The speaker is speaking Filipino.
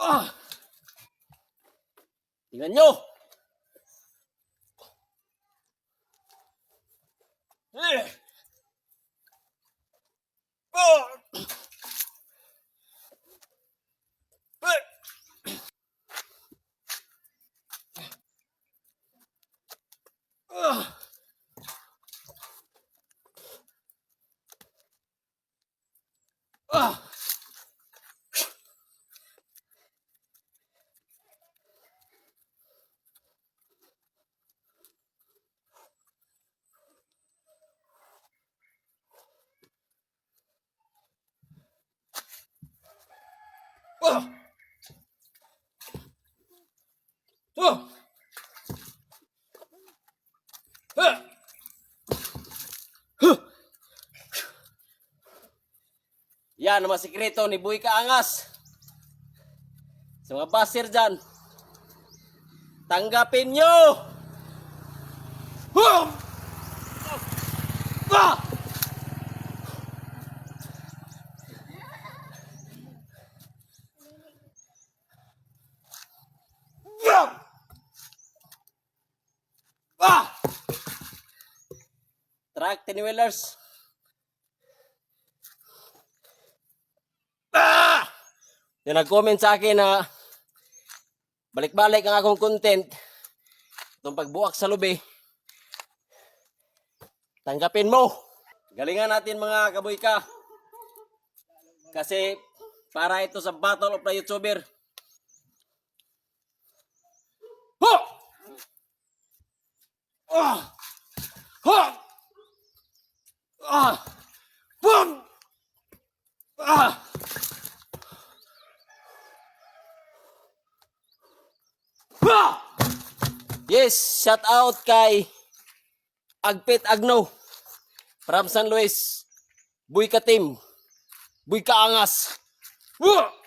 Ah! Tingnan nyo! Eh! Ah! Eh! Ah! Ah! Ah! Ah! Huh! Yan ang mga sikreto ni Boy Kaangas. Sa mga basir dyan. Tanggapin nyo! Huh! Ah! Ah! Track Wheelers. Ah! Yung nag-comment sa akin na balik-balik ang akong content itong pagbuwak sa lubi. Tanggapin mo. Galingan natin mga kaboyka. Kasi para ito sa Battle of the YouTuber. Ho! Ah! Ha! Ah! Boom! Ah! Ha! Yes, shout out kay Agpit Agno from San Luis. Buy ka team. Buy ka angas. Wah!